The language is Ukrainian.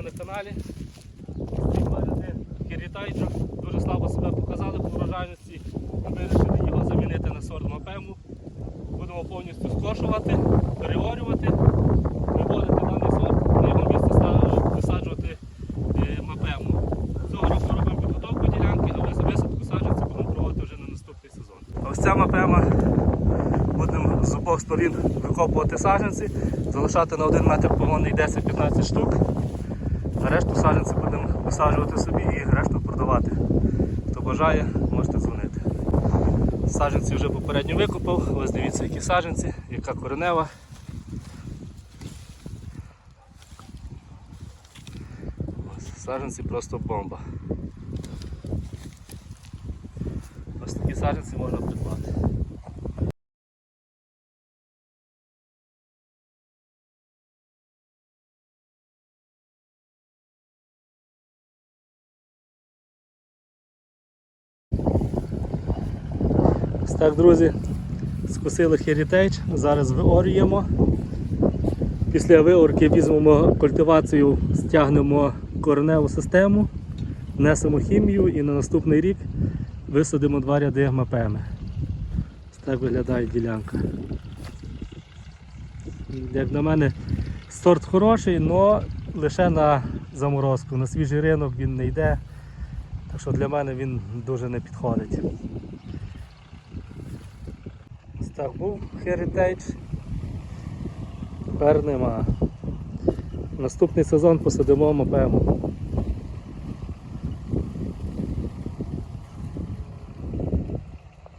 вже на дуже слабо себе показали по врожайності. Ми вирішили його замінити на сорт Мапему. Будемо повністю скошувати, переорювати, виводити даний сорт, на його місце висаджувати е, Мапему. Цього року робимо підготовку ділянки, але висадку саджанців будемо проводити вже на наступний сезон. Ось ця Мапема будемо з обох сторін викопувати саджанці, залишати на один метр погонний 10-15 штук. А решту саджанці будемо висаджувати собі і решту продавати. Хто бажає, можете дзвонити. Саджанці вже попередньо викопав. Ось дивіться, які саджанці, яка коренева. Ось, саджанці просто бомба. Ось такі саджанці можна придбати. Так, друзі, скосили Heritage, зараз виорюємо. Після виорки візьмемо культивацію, стягнемо кореневу систему, внесемо хімію і на наступний рік висадимо два ряди мапеми. Ось так виглядає ділянка. Як на мене, сорт хороший, але лише на заморозку. На свіжий ринок він не йде. Так що для мене він дуже не підходить. Так був Heritage. Тепер нема. Наступний сезон посадимо мапему.